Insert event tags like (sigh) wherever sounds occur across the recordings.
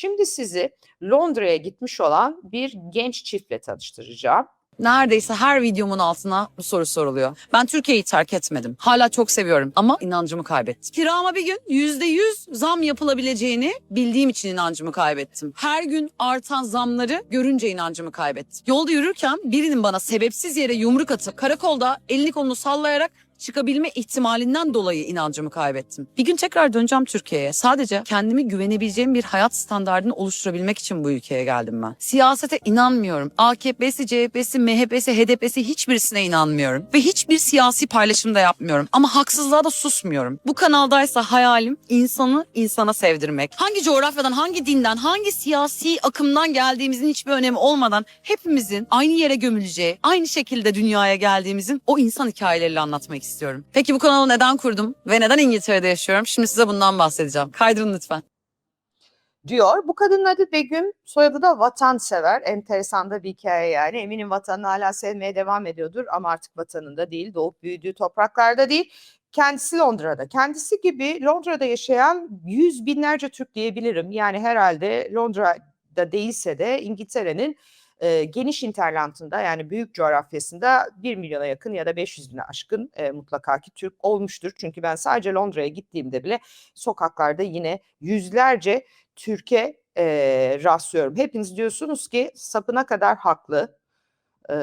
Şimdi sizi Londra'ya gitmiş olan bir genç çiftle tanıştıracağım. Neredeyse her videomun altına bu soru soruluyor. Ben Türkiye'yi terk etmedim. Hala çok seviyorum ama inancımı kaybettim. Kirama bir gün yüzde yüz zam yapılabileceğini bildiğim için inancımı kaybettim. Her gün artan zamları görünce inancımı kaybettim. Yolda yürürken birinin bana sebepsiz yere yumruk atıp karakolda elini kolunu sallayarak çıkabilme ihtimalinden dolayı inancımı kaybettim. Bir gün tekrar döneceğim Türkiye'ye. Sadece kendimi güvenebileceğim bir hayat standartını oluşturabilmek için bu ülkeye geldim ben. Siyasete inanmıyorum. AKP'si, CHP'si, MHP'si, HDP'si hiçbirisine inanmıyorum. Ve hiçbir siyasi paylaşım da yapmıyorum. Ama haksızlığa da susmuyorum. Bu kanaldaysa hayalim insanı insana sevdirmek. Hangi coğrafyadan, hangi dinden, hangi siyasi akımdan geldiğimizin hiçbir önemi olmadan hepimizin aynı yere gömüleceği, aynı şekilde dünyaya geldiğimizin o insan hikayeleriyle anlatmak istiyorum. Peki bu kanalı neden kurdum ve neden İngiltere'de yaşıyorum? Şimdi size bundan bahsedeceğim. Kaydırın lütfen. diyor. Bu kadının adı Begüm, soyadı da vatansever. Enteresan da bir hikaye yani. Eminim vatanını hala sevmeye devam ediyordur ama artık vatanında değil, doğup büyüdüğü topraklarda değil. Kendisi Londra'da. Kendisi gibi Londra'da yaşayan yüz binlerce Türk diyebilirim. Yani herhalde Londra'da değilse de İngiltere'nin e, geniş interlantında yani büyük coğrafyasında 1 milyona yakın ya da 500 bine aşkın e, mutlaka ki Türk olmuştur. Çünkü ben sadece Londra'ya gittiğimde bile sokaklarda yine yüzlerce Türkiye e, rastlıyorum. Hepiniz diyorsunuz ki sapına kadar haklı. E,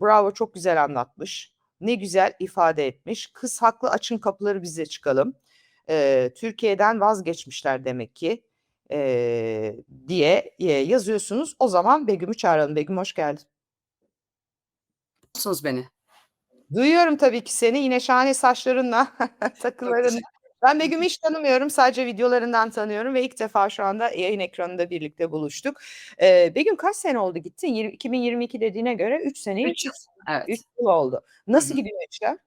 bravo çok güzel anlatmış. Ne güzel ifade etmiş. Kız haklı açın kapıları bize çıkalım. E, Türkiye'den vazgeçmişler demek ki e, diye e, yazıyorsunuz. O zaman Begüm'ü çağıralım. Begüm hoş geldin. Musunuz beni? Duyuyorum tabii ki seni yine şahane saçlarınla, (laughs) takılarınla. Ben Begüm'ü hiç tanımıyorum. Sadece videolarından tanıyorum ve ilk defa şu anda yayın ekranında birlikte buluştuk. Ee, Begüm kaç sene oldu gittin? Yirmi- 2022 dediğine göre 3 seneyi Üç yıl. Evet. 3 yıl oldu. Nasıl Hı hı. gidiyor işler?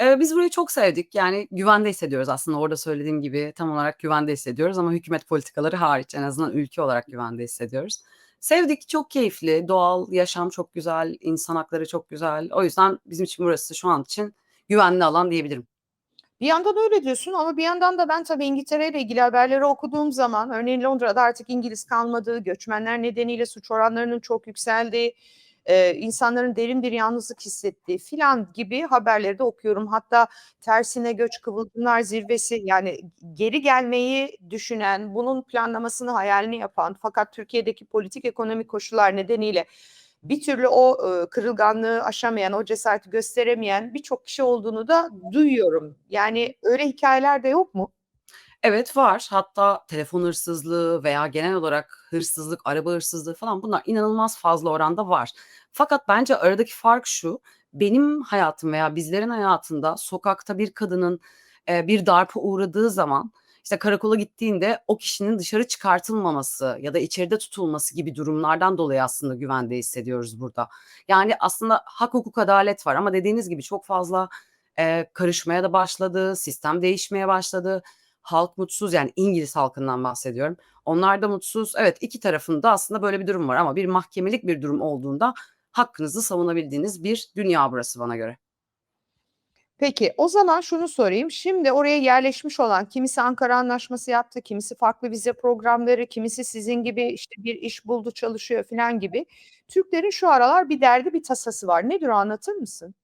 Ee, biz burayı çok sevdik. Yani güvende hissediyoruz aslında. Orada söylediğim gibi tam olarak güvende hissediyoruz ama hükümet politikaları hariç en azından ülke olarak güvende hissediyoruz. Sevdik, çok keyifli, doğal yaşam çok güzel, insan hakları çok güzel. O yüzden bizim için burası şu an için güvenli alan diyebilirim. Bir yandan öyle diyorsun ama bir yandan da ben tabii İngiltere ile ilgili haberleri okuduğum zaman örneğin Londra'da artık İngiliz kalmadığı, göçmenler nedeniyle suç oranlarının çok yükseldiği, e, insanların derin bir yalnızlık hissettiği filan gibi haberleri de okuyorum. Hatta tersine göç kıvılcımlar zirvesi yani geri gelmeyi düşünen, bunun planlamasını hayalini yapan fakat Türkiye'deki politik ekonomik koşullar nedeniyle bir türlü o kırılganlığı aşamayan, o cesareti gösteremeyen birçok kişi olduğunu da duyuyorum. Yani öyle hikayeler de yok mu? Evet var. Hatta telefon hırsızlığı veya genel olarak hırsızlık, araba hırsızlığı falan bunlar inanılmaz fazla oranda var. Fakat bence aradaki fark şu. Benim hayatım veya bizlerin hayatında sokakta bir kadının e, bir darpa uğradığı zaman işte karakola gittiğinde o kişinin dışarı çıkartılmaması ya da içeride tutulması gibi durumlardan dolayı aslında güvende hissediyoruz burada. Yani aslında hak hukuk adalet var ama dediğiniz gibi çok fazla e, karışmaya da başladı, sistem değişmeye başladı halk mutsuz yani İngiliz halkından bahsediyorum. Onlar da mutsuz. Evet iki tarafında aslında böyle bir durum var ama bir mahkemelik bir durum olduğunda hakkınızı savunabildiğiniz bir dünya burası bana göre. Peki o zaman şunu sorayım. Şimdi oraya yerleşmiş olan kimisi Ankara Anlaşması yaptı, kimisi farklı vize programları, kimisi sizin gibi işte bir iş buldu, çalışıyor falan gibi. Türklerin şu aralar bir derdi, bir tasası var. Nedir o anlatır mısın?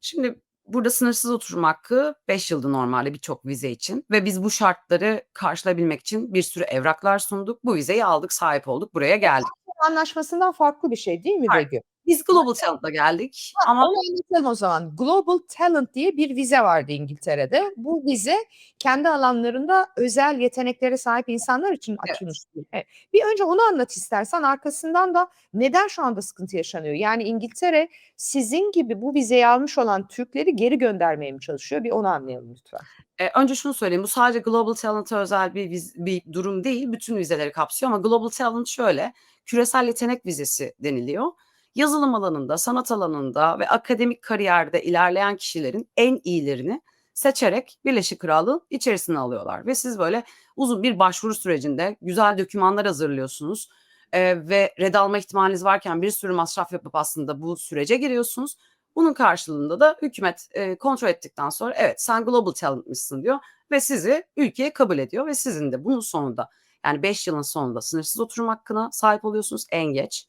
Şimdi burada sınırsız oturum hakkı 5 yıldı normalde birçok vize için ve biz bu şartları karşılayabilmek için bir sürü evraklar sunduk. Bu vizeyi aldık, sahip olduk, buraya geldik. Anlaşmasından farklı bir şey değil mi. Begüm? Biz Global Talent'la geldik Ha, ama onu anlatalım o zaman. Global Talent diye bir vize vardı İngiltere'de. Bu vize kendi alanlarında özel yeteneklere sahip insanlar için Evet. açılmış. bir- Evet. Bir önce onu anlat istersen arkasından da neden şu anda sıkıntı yaşanıyor? Yani İngiltere sizin gibi bu vizeyi almış olan Türkleri geri göndermeye mi çalışıyor? Bir onu anlayalım lütfen. Eee, önce şunu söyleyeyim, bu sadece Global Talent'a özel bir viz bir durum değil, bütün vizeleri kapsıyor ama Global Talent şöyle, küresel yetenek vizesi deniliyor. Yazılım alanında, sanat alanında ve akademik kariyerde ilerleyen kişilerin en iyilerini seçerek Birleşik Krallığın içerisine alıyorlar ve siz böyle uzun bir başvuru sürecinde güzel dokümanlar hazırlıyorsunuz, eee, ve red alma ihtimaliniz varken bir sürü masraf yapıp aslında bu sürece giriyorsunuz. Bunun karşılığında da hükümet, eee, kontrol ettikten sonra evet sen Global Talent'mışsın diyor ve sizi ülkeye kabul ediyor ve sizin de bunun sonunda Yani 5 yılın sonunda sınırsız oturum hakkına sahip oluyorsunuz en geç.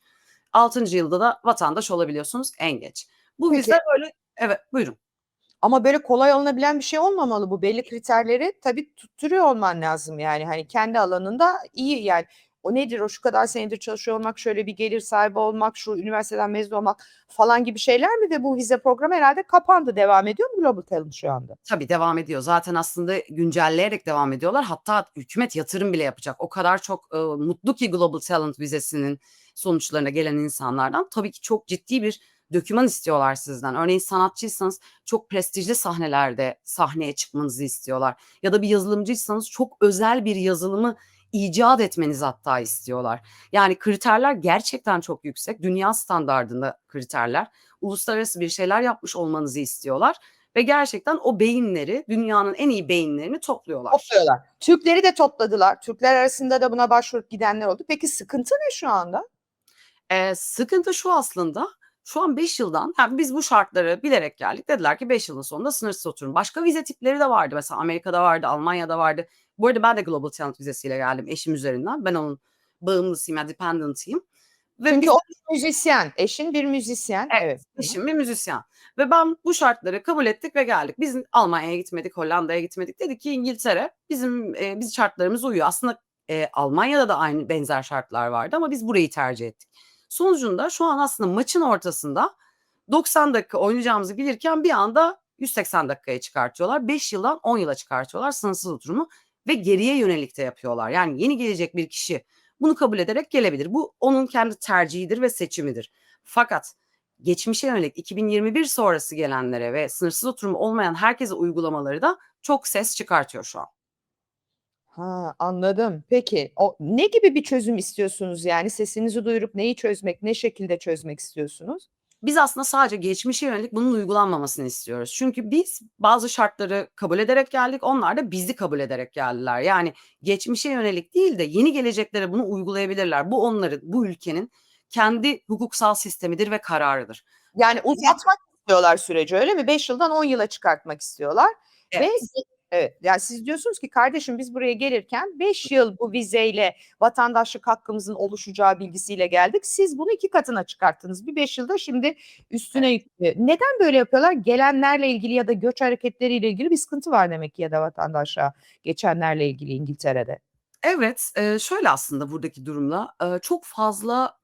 6. yılda da vatandaş olabiliyorsunuz en geç. Bu Peki. böyle evet buyurun. Ama böyle kolay alınabilen bir şey olmamalı bu. Belli kriterleri tabii tutturuyor olman lazım yani. Hani kendi alanında iyi yani. O nedir o şu kadar senedir çalışıyor olmak, şöyle bir gelir sahibi olmak, şu üniversiteden mezun olmak falan gibi şeyler mi? Ve bu vize programı herhalde kapandı. Devam ediyor mu Global Talent şu anda? Tabii devam ediyor. Zaten aslında güncelleyerek devam ediyorlar. Hatta hükümet yatırım bile yapacak. O kadar çok e, mutlu ki Global Talent vizesinin sonuçlarına gelen insanlardan. Tabii ki çok ciddi bir döküman istiyorlar sizden. Örneğin sanatçıysanız çok prestijli sahnelerde sahneye çıkmanızı istiyorlar. Ya da bir yazılımcıysanız çok özel bir yazılımı icat etmenizi hatta istiyorlar. Yani kriterler gerçekten çok yüksek. Dünya standardında kriterler. Uluslararası bir şeyler yapmış olmanızı istiyorlar ve gerçekten o beyinleri, dünyanın en iyi beyinlerini topluyorlar. Topluyorlar. Türkleri de topladılar. Türkler arasında da buna başvurup gidenler oldu. Peki sıkıntı ne şu anda? Eee, sıkıntı şu aslında, şu an 5 yıldan, yani biz bu şartları bilerek geldik. Dediler ki 5 yılın sonunda sınırsız oturum. Başka vize tipleri de vardı. Mesela Amerika'da vardı, Almanya'da vardı. Bu arada ben de Global Talent vizesiyle geldim eşim üzerinden. Ben onun bağımlısıyım, yani dependent'ıyım. Ve Çünkü biz- o bir müzisyen. Eşin bir müzisyen. Evet, Evet. Eşim bir müzisyen. Ve ben bu şartları kabul ettik ve geldik. Biz Almanya'ya gitmedik, Hollanda'ya gitmedik. Dedik ki İngiltere bizim e, biz şartlarımız uyuyor. Aslında e, Almanya'da da aynı benzer şartlar vardı ama biz burayı tercih ettik. Sonucunda şu an aslında maçın ortasında 90 dakika oynayacağımızı bilirken bir anda 180 dakikaya çıkartıyorlar. 5 yıldan 10 yıla çıkartıyorlar sınırsız oturumu ve geriye yönelik de yapıyorlar. Yani yeni gelecek bir kişi bunu kabul ederek gelebilir. Bu onun kendi tercihidir ve seçimidir. Fakat geçmişe yönelik 2021 sonrası gelenlere ve sınırsız oturum olmayan herkese uygulamaları da çok ses çıkartıyor şu an. Ha, anladım. Peki o ne gibi bir çözüm istiyorsunuz yani? Sesinizi duyurup neyi çözmek, ne şekilde çözmek istiyorsunuz? Biz aslında sadece geçmişe yönelik bunun uygulanmamasını istiyoruz. Çünkü biz bazı şartları kabul ederek geldik, onlar da bizi kabul ederek geldiler. Yani geçmişe yönelik değil de yeni geleceklere bunu uygulayabilirler. Bu onların, bu ülkenin kendi hukuksal sistemidir ve kararıdır. Yani uzatmak istiyorlar süreci öyle mi? 5 yıldan 10 yıla çıkartmak istiyorlar. Ve Evet. yani siz diyorsunuz ki kardeşim biz buraya gelirken 5 yıl bu vizeyle vatandaşlık hakkımızın oluşacağı bilgisiyle geldik. Siz bunu iki katına çıkarttınız. Bir 5 yılda şimdi üstüne yüklü. Neden böyle yapıyorlar? Gelenlerle ilgili ya da göç hareketleriyle ilgili bir sıkıntı var demek ki ya da vatandaşa geçenlerle ilgili İngiltere'de. Evet, şöyle aslında buradaki durumla, çok fazla,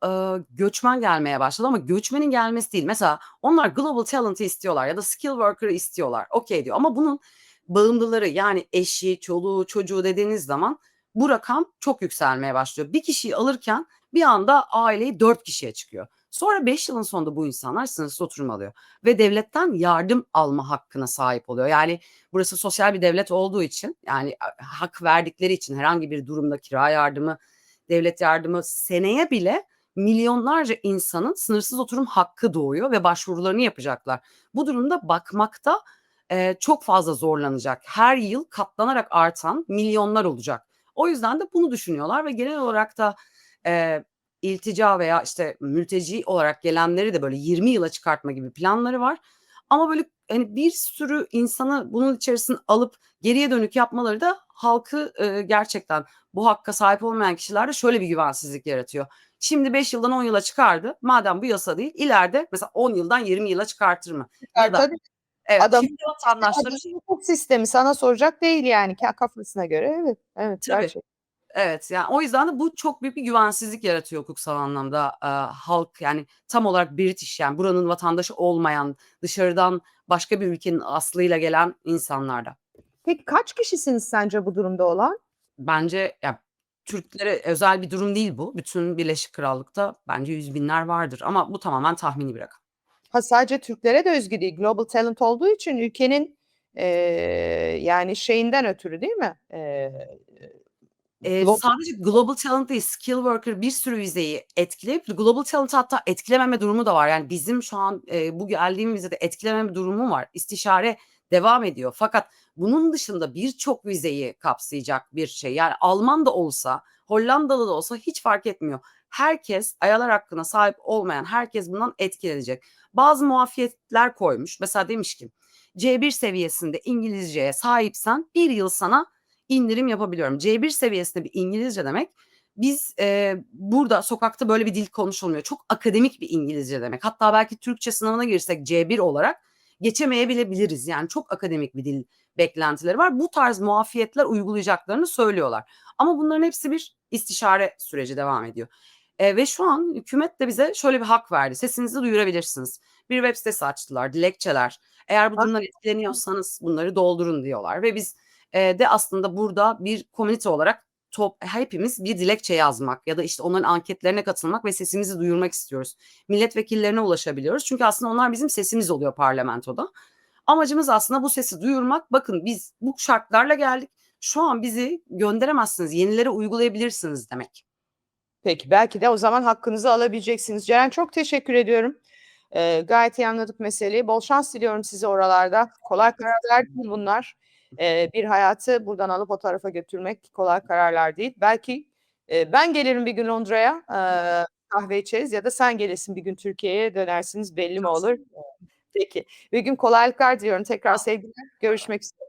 göçmen gelmeye başladı ama göçmenin gelmesi değil. Mesela onlar global talent'ı istiyorlar ya da skill worker'ı istiyorlar. Okay diyor ama bunun bağımlıları yani eşi, çoluğu, çocuğu dediğiniz zaman bu rakam çok yükselmeye başlıyor. Bir kişiyi alırken bir anda aileyi 4 kişiye çıkıyor. Sonra 5 yılın sonunda bu insanlar sınırsız oturum alıyor ve devletten yardım alma hakkına sahip oluyor. Yani burası sosyal bir devlet olduğu için yani hak verdikleri için herhangi bir durumda kira yardımı, devlet yardımı seneye bile milyonlarca insanın sınırsız oturum hakkı doğuyor ve başvurularını yapacaklar. Bu durumda bakmakta, eee, çok fazla zorlanacak. Her yıl katlanarak artan milyonlar olacak. O yüzden de bunu düşünüyorlar ve genel olarak da, eee, iltica veya, işte, mülteci olarak gelenleri de böyle 20 yıla çıkartma gibi planları var. Ama böyle, hani, bir sürü insanı bunun içerisine alıp geriye dönük yapmaları da halkı, eee, gerçekten bu hakka sahip olmayan kişilerde şöyle bir güvensizlik yaratıyor. Şimdi 5 yıldan 10 yıla çıkardı. Madem bu yasa değil, ileride mesela 10 yıldan 20 yıla çıkartır mı? Ya da Tabii. Evet, Adam kendi vatandaşları Adamın hukuk sistemi sana soracak değil yani ka kafasına göre. Evet, evet Tabii. gerçek. Evet, yani o yüzden de bu çok büyük bir güvensizlik yaratıyor hukuksal anlamda, eee, halk yani tam olarak British yani buranın vatandaşı olmayan, dışarıdan başka bir ülkenin aslıyla gelen insanlarda. Peki kaç kişisiniz sence bu durumda olan? Bence ya Türklere özel bir durum değil bu. Bütün Birleşik Krallık'ta bence yüz binler vardır ama bu tamamen tahmini bir rakam. Ha, sadece Türklere de özgü değil. Global talent olduğu için ülkenin, eee, yani şeyinden ötürü değil mi? Eee, Eee, glo sadece global talent değil, skill worker bir sürü vizeyi etkileyip global talent'ı hatta etkilememe durumu da var. Yani bizim şu an, eee, bu geldiğim vizede etkilememe durumu var. İstişare devam ediyor. Fakat bunun dışında birçok vizeyi kapsayacak bir şey. Yani Alman da olsa, Hollandalı da olsa hiç fark etmiyor. Herkes, ayalar hakkına sahip olmayan herkes bundan etkilenecek. Bazı muafiyetler koymuş. Mesela demiş ki C1 seviyesinde İngilizceye sahipsen 1 yıl sana indirim yapabiliyorum. C1 seviyesinde bir İngilizce demek biz, eee, burada sokakta böyle bir dil konuşulmuyor. Çok akademik bir İngilizce demek. Hatta belki Türkçe sınavına girsek C1 olarak geçemeyebilebiliriz. Yani çok akademik bir dil beklentileri var. Bu tarz muafiyetler uygulayacaklarını söylüyorlar. Ama bunların hepsi bir istişare süreci devam ediyor. Eee, ve şu an hükümet de bize şöyle bir hak verdi. Sesinizi duyurabilirsiniz. Bir web sitesi açtılar, dilekçeler. Eğer bu durumdan etkileniyorsanız bunları doldurun diyorlar ve biz, eee, de aslında burada bir komünite olarak top hepimiz bir dilekçe yazmak ya da, işte, onların anketlerine katılmak ve sesimizi duyurmak istiyoruz. Milletvekillerine ulaşabiliyoruz. Çünkü aslında onlar bizim sesimiz oluyor parlamentoda. Amacımız aslında bu sesi duyurmak. Bakın biz bu şartlarla geldik. Şu an bizi gönderemezsiniz, yenilere uygulayabilirsiniz demek. Peki, belki de o zaman hakkınızı alabileceksiniz. Ceren çok teşekkür ediyorum. Eee, gayet iyi anladık meseleyi. Bol şans diliyorum size oralarda. Kolay kararlar değil bunlar. Eee, bir hayatı buradan alıp o tarafa götürmek kolay kararlar değil. Belki, eee, ben gelirim bir gün Londra'ya, eee, kahve içeriz ya da sen gelirsin bir gün Türkiye'ye dönersiniz belli mi olur? Peki. Begüm kolaylıklar diliyorum. Tekrar sevgiler. Görüşmek üzere.